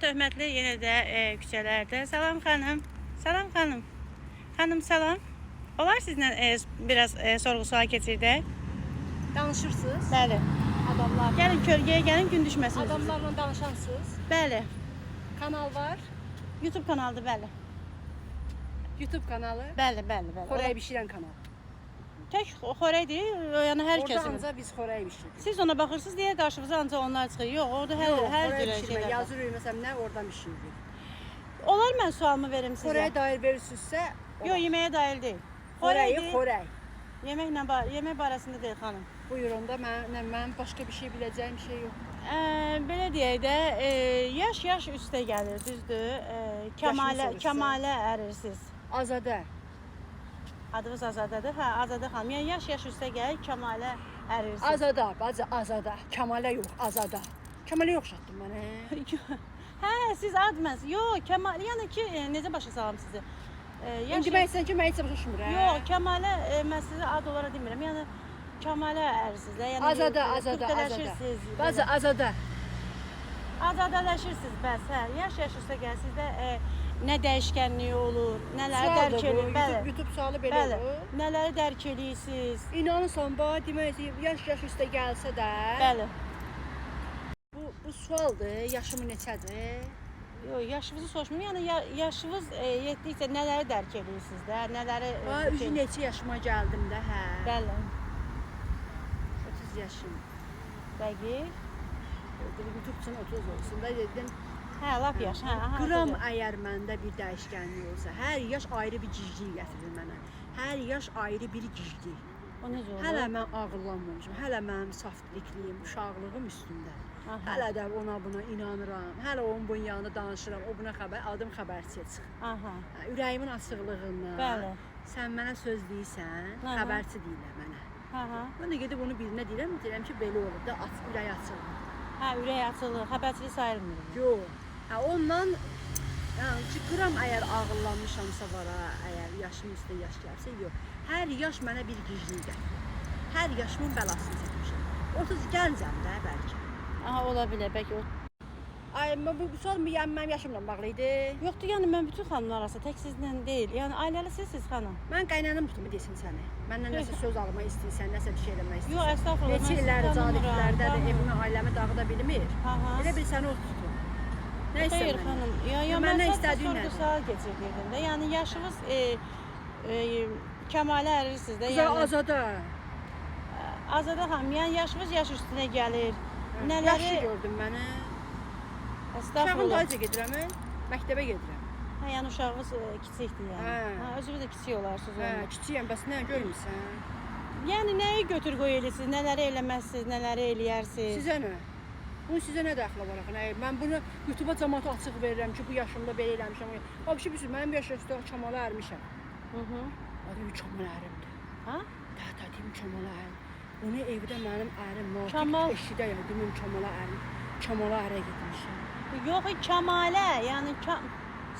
töhmətli yenə də e, küçələrdə. Salam xanım. Salam xanım. Xanım salam. Olar sizlə e, biraz e, sorğu-sual keçirdək? Danışırsınız. Bəli. Adamlar. Gəlin kölgəyə gəlin gün düşməsin. Adamlarla danışansınız. Bəli. Kanal var. YouTube kanalıdır, bəli. YouTube kanalı. Bəli, bəli, bəli. Xorey bişirən kanal. Tək xoreydir, yəni hər Orada ancaq biz xorey bişiririk. Siz ona baxırsınız deyə qarşınıza ancaq onlar çıxır. Yox, orada hər Yox, hər xorey bişirmək. şeylər. Yazırıq məsələn nə oradan bişiririk. Olar mən sualımı verim sizə? Xorəyə dair verirsinizsə, Yox, yeməyə dair deyil. Xoreydir. xorey. Yeməklə ba yemək barəsində deyil xanım. Buyur onda mən mən başqa bir şey biləcəyim şey yox. Ə, belə deyək də, e, yaş-yaş üstə gəlir, düzdür? E, Kəmalə. Kəmalə ərirsiniz. Azadə. Adınız Azadadır. Hə, Azadə xanım. Yəni yaş-yaş üstə gəlir, Kəmalə ərirsiniz. Azada, bacı azada. Kamalə yox, azada. Kamalə yoxşatdın mənə. hə, siz admənsiz. Yox, Kəmal, yəni ki, e, necə başa salam sizi? E, yaş- İndi mən sən ki, mən heç başa? Yox, Kəmalə e, mən sizə ad olaraq demirəm. Yəni Kəmalə ərirsiniz də. Yəni Azada, azada, azada. Bacı azada. Azadələşirsiniz bəs, hə. Yaş-yaş üstə gəlir sizdə e, nə dəyişkənliyi olur, nələri Sualdır dərk bu. edir, bəli. YouTube, YouTube sualı belə Bəli. olur. Nələri dərk edirsiniz? İnanırsan bax, demək yaş-yaş üstə gəlsə də, Bəli. bu bu sualdır, yaşımı neçədir? Yox, yaşınızı soruşmuram. Yəni ya, yaşınız e, yetdikcə nələri dərk edirsiniz də, nələri e, Bax, üzü neçə yaşıma gəldim də, hə. Bəli. 30 yaşım. Dəqiq. Dedim, YouTube üçün 30 olsun da dedim. Hə, lap yaş. Hə, hə. Qram əgər məndə bir dəyişkənlik olsa, hər yaş ayrı bir giclik gətirir mənə. Hər yaş ayrı bir giclik. O necə olur? Hələ mən ağıllanmamışam. Hələ mənim saftikliyim, uşaqlığım üstündə. Aha. Hələ də ona buna inanıram. Hələ onun bunun yanında danışıram. O buna xəbər, adım xəbərçiyə çıx. Aha. Hə, Ürəyimin açıqlığından. Bəli. Sən mənə söz deyirsən, Aha. xəbərçi deyirlər mənə. Hə, hə. Mən də gedib onu birinə deyirəm, deyirəm ki, belə olub da, aç, ürək açılır. Hə, ürək açılır, xəbərçilik sayılmır. Yox. Hə, ondan yəni ki, qram əgər ağıllanmışamsa vara, əgər yaşım üstə yaş gəlsə, yox. Hər yaş mənə bir giclik gətirir. Hər yaşımın bəlasını çəkmişəm. 30 gəncəm də bəlkə. Aha, ola bilər, bəlkə o. Ay, bu, bu sual yəni mənim yaşımla bağlı idi? Yoxdur, yəni mən bütün xanımlar arasında tək sizlə deyil. Yəni ailəlisiniz xanım. Mən qaynanam tutumu desin səni. Məndən nəsə söz almaq istəyirsən, nəsə bir şey eləmək Yox, istəyirsən. əstəğfurullah. Neçə mən illər cadiklərdədir, tanımıram. evimi, ailəmi dağıda bilmir. Aha. Elə bil səni o tutur. Nə Xeyr istəyirsən? xanım. Ya, ya mən istədiyin istədiyin nədir? sual keçirdim də. Yəni yaşınız e, e, kəmalə ərirsiniz də. Qıza Yəni azada. Azada xanım, yəni yaşınız yaş üstünə gəlir. Yaxşı Nələri gördün məni. Əstəğfurullah. dayıca gedirəm, məktəbə gedirəm. Hə, yəni uşağınız e, kiçikdir yəni. Hə. Hə, özünüz də kiçik olarsınız Hə, kiçiyəm, bəs nə görmüsən? Yəni nəyi götür qoy eləyirsiniz, nələri eləməzsiniz, nələri eləyərsiniz? Sizə nə? Bunun sizə nə dəxli var axı? Mən bunu YouTube-a cəmaata açıq verirəm ki, bu yaşımda belə eləmişəm. Vəbşi bir şey, mənim yaş üstə çamala ərmişəm. Hı -hı. Adım çamala ərimdir. Ha? Təhtatim çamala ərim. Bunu evdə mənim ərim Natiq Kamal. eşidə ya, demin çamala ərim. Çamala ərə getmişəm. Yox, kəmalə, yəni kam...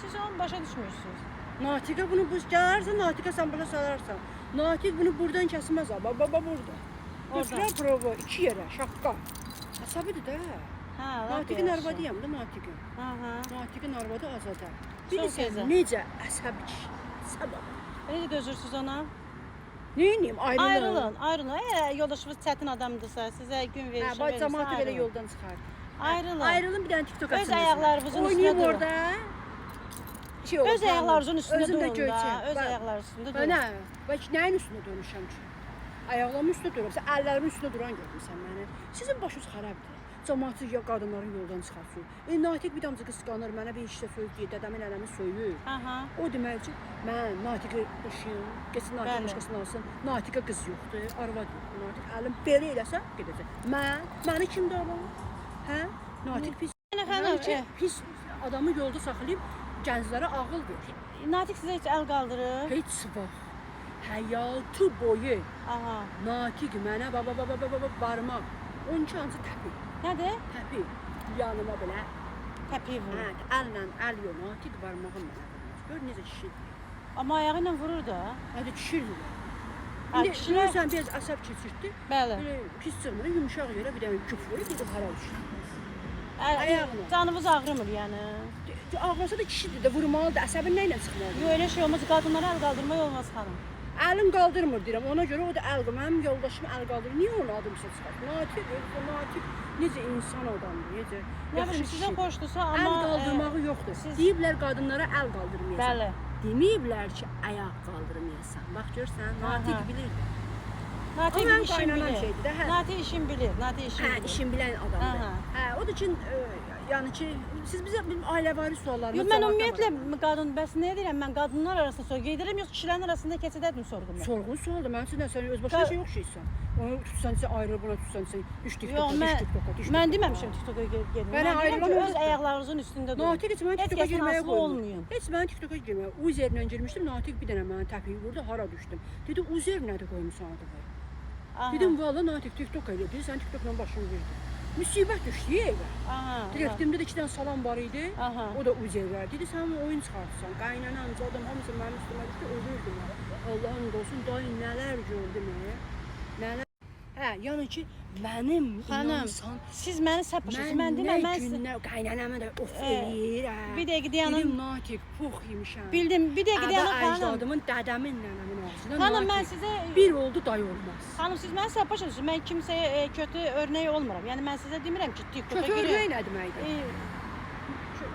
siz onu başa düşmürsünüz. Natiqə bunu bu gələrsən, Natiqə sən burada salarsan. Natiq bunu buradan kəsməz. Baba baba burada. Oradan. Götürər prova iki yerə, şapka. Əsəbidir də. Hə, Natiqin arvadıyam da Natiqin. Hə, hə. Natiqin arvadı Azada. Çox Bilirsən necə əsəbi kişi. Səbəb. Necə dözürsüz ona? Neyiniyim? Ayrılın. Ayrılın, ayrılın. Əgər yoldaşınız çətin adamdırsa, sizə gün Hə, verir, bax cəmaatı belə yoldan çıxar. Ayrılın. Ayrılın bir dənə TikTok Öz açın. ayaqlarınızın üstünə durun. orada. Şey Öz ayaqlarınızın özümdə durun da, öz ayaqlarınızın üstündə Bax, durun. Nə? Bax nəyin üstündə durmuşam ki? Ayaqlarımın üstündə dururam. Sən əllərimin üstündə duran görmüsən məni. Sizin başınız xarabdır. Cəmaatı ya qadınların yoldan çıxartsın. E, Natiq bir damcı qısqanır, mənə bir işdə söz deyir, dədəmin ələmi söyür. Aha. O deməli ki, mən Natiqə boşuyum, getsin Natiq başqasını alsın. Natiqə qız yoxdur, arvad yoxdur. Natiq əlim belə eləsə gedəcək. Mən, məni kim davranır? Hə? Natiq pis. Ki, eh, pis adamı yolda saxlayıb gənclərə ağıl verir. Natiq sizə heç əl qaldırır? Heç vaxt həyatı boyu Aha. Natiq mənə baba baba baba baba barmaq. 12 ancı təpi. Nədir? Təpi yanıma belə. Təpiyi Hə, vurur. əllə əl yox, Natiq barmağım mənə. Gör necə kişidir. Amma ayağı ilə vurur da. Kişidir. Ha, İndi görürsən biraz əsəb keçirtdi. Bəli. Belə pis çıxmır, yumşaq yerə bir dənə küf vurur, gedib hara düşür. Ayağını. Canınız ağrımır yəni. Ağlasa da kişidir də vurmalıdır. Əsəbin nə ilə çıxmalıdır? Yox elə şey olmaz. Qadınlara əl qaldırmaq olmaz xanım. Əlim qaldırmır deyirəm. Ona görə o da əl qaldırır. Mənim yoldaşım əl qaldırır. Niyə onu adımsa çıxart? Natiq, özü natiq. Necə insan adamdır, necə bilim sizə xoşdursa Əl amma qaldırmağı ə, yoxdur. siz- Deyiblər qadınlara əl qaldırmayasan. Bəli. Deməyiblər ki, ayaq qaldırmayasan. Bax görsən, natiq Aha. bilirdi. Mənim işin bilir. hə. Natiq işin bilir. Natiq işin Hə, bilir. işin bilən adamdır. Hə, o da üçün yəni ki, siz bizə bizim ailəvari suallarımız Yox mən ümumiyyətlə qadın bəs nə deyirəm mən qadınlar arasında sorğu gedirəm yox kişilərin arasında keçədədim sorğumu. Sorğu sualdır. Mən sizlə sən öz başına Qa- şey yox şeysən. Onu tutsan sən ayrıl, buna tutsan sən düş Yox TikToka, düş mən deməmişəm TikToka gedim. Mən Mən deyirəm ki, ayrılamam öz ayaqlarınızın üstündə durun. Natiq heç mən Heç TikToka kəsin girməyə asılı qoymur. olmayın. Heç mən TikToka girməyə. Uzerlə girmişdim. Natiq bir dənə mənə təpiyi vurdu, hara düşdüm. Dedi, Uzer nədir qoymusan adı? Aha, Dedim, valla Natiq TikTok elə deyir, sən TikTokla başını verdin. Müsibət düşdü evə. Direktimdə də iki dənə salam var idi. Aha. O da Uzer var. Dedi, sən oyun çıxartırsan. Qaynanam, zadım hamısı mənim üstümə düşdü, ölürdüm. Allah'ın olsun, dayı nələr gördüm. hə? Nələr Hə, yəni ki, mənim Xanım, inansan siz məni başlasınız. Mən nə mən sizə günlər qaynanamı da of Ə, eləyir. hə. bir dəqiqə dayanın. Dedim natiq, pux yemişəm. bildim. Bir dəqiqə dayanın xanım. əcdadımın, dədəmin, nənəmin ağzından Xanım mən sizə Bir oldu day olmaz. Xanım siz məni başlasınız. Mən kimsəyə e, kötü örnək olmuram. Yəni mən sizə demirəm ki, TikToka Kötü örnək nə deməkdir? E,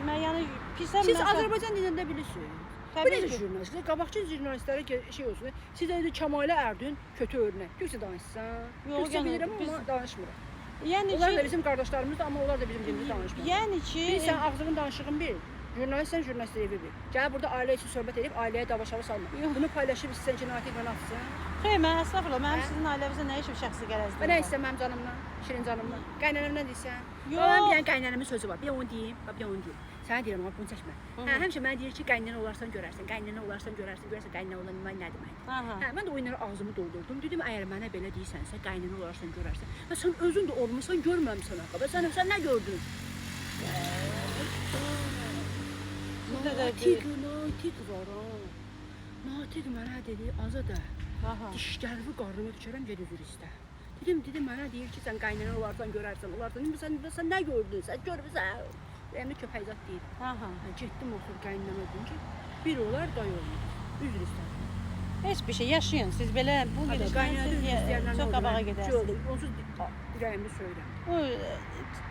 mən yəni pisəm Siz Azərbaycan dilində bilirsiniz. Təbii Bilirsiniz ki. jurnalistlər, qabaqçı jurnalistlərə şey olsun. Siz də Kəmalə Ərdün kötü örnək. Türkçə danışsan. Yox, yəni bilirəm biz- amma danışmıram. Yəni Onlar da ki, bizim qardaşlarımızdır, amma onlar da bizim dilimizdə danışmır. yəni ki, Bilirsən, ağzının danışığın bil. Jurnalistsən, jurnalist evi bil. Gəl burada ailə üçün söhbət edib, ailəyə davaşalı salma. Yox. Bunu paylaşıb istəyən ki, natiq mənə atsın. xeyr mən əstəğfurullah, mənim Hə? sizin ailənizə nə işim şəxsi qərəzdir. Və nə istəyirəm mənim canımdan, şirin canımdan. Qaynanam nə deyirsən? Yox. Mən bir dənə qaynanamın sözü var. Bir onu deyim, bir onu deyim. Sənə deyirəm, bunu çəkmə. Hə, həmişə mənə deyir ki, qaynana olarsan görərsən, qaynana olarsan görərsən, görərsən qaynana olan nə nə deməkdir. Hə, mən də oyunları ağzımı doldurdum. Dedim, əgər mənə belə deyirsənsə, qaynana olarsan görərsən. Və sən özün də olmusan, görməmisən axı. Sən sən nə gördün? Də Natiq, natiq var ha. Natiq mənə dedi, Azada. Aha. Dişlərimi qarnıma düşərəm ged üzr istə. Dedim, dedim mənə deyir ki, sən qaynana olarsan görərsən, olarsan. Sən, sən nə gördün? Sən görmüsən. Ürəyimdə köpək zad deyil. Aha. Hə, getdim otur qaynanama dedim ki, bir olar day olmaz. Üzr istədim. Heç bir şey yaşayın. Siz belə bu qaynana istəyənlər çox qabağa gedərsiniz. Onsuz a, ürəyimdə söyləm. O e,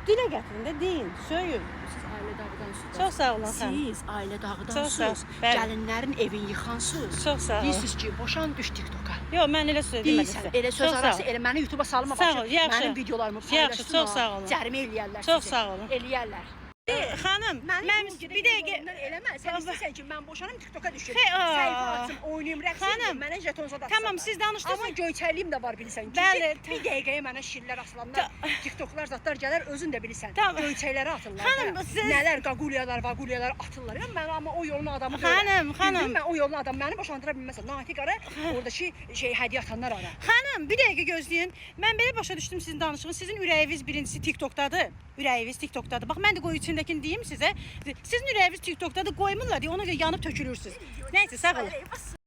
dilə gətirin də deyin, söyün. Siz ailə dağıdansınız. Çox sağ olun xanım. Siz ailə dağıdansınız. Gəlinlərin evini yıxansınız. Çox sağ olun. Deyirsiniz ki, boşan düş TikToka. Yox, mən elə söz demədim sizə. elə söz arası elə məni YouTube-a ol, başa. Mənim videolarımı Yaxşı, paylaşsın. çox sağ olun. Cərimə eləyərlər Çox sağ olun. Eləyərlər. E, xanım, Mənim mən bir dəqiqə eləmə. Sən istəsən ki, mən boşanım TikToka düşüm. Xey, aa. Səhifə açım, oynayım, rəqs Xanım, edeyim, mənə jeton zad atsınlar. Tamam, siz danışdınız. Amma göyçəliyim də var bilirsən. ki, Bəli, Bir dəqiqəyə mənə şirlər asılanlar, TikToklar zatlar gələr, özün də bilirsən. Tamam. Göyçəkləri atırlar. Xanım, siz- Nələr qaqulyalar, vaqulyalar atırlar. Ya mən amma o yolun adamı deyiləm. Xanım, xanım. Mən o yolun adamı məni boşandıra bilməsən. Natiq ara, oradakı şey hədiyyə atanlar ara. Xanım, bir dəqiqə gözləyin. Mən belə başa düşdüm sizin danışığınız. Sizin ürəyiniz birincisi TikTokdadır. Ürəyiniz TikTokdadır. Bax mən də qoy içindəkini deyim sizə. Sizin ürəyiniz TikTokdadır. Qoymurlar deyə ona görə yanıb tökülürsüz. Nəysə, sağ olun.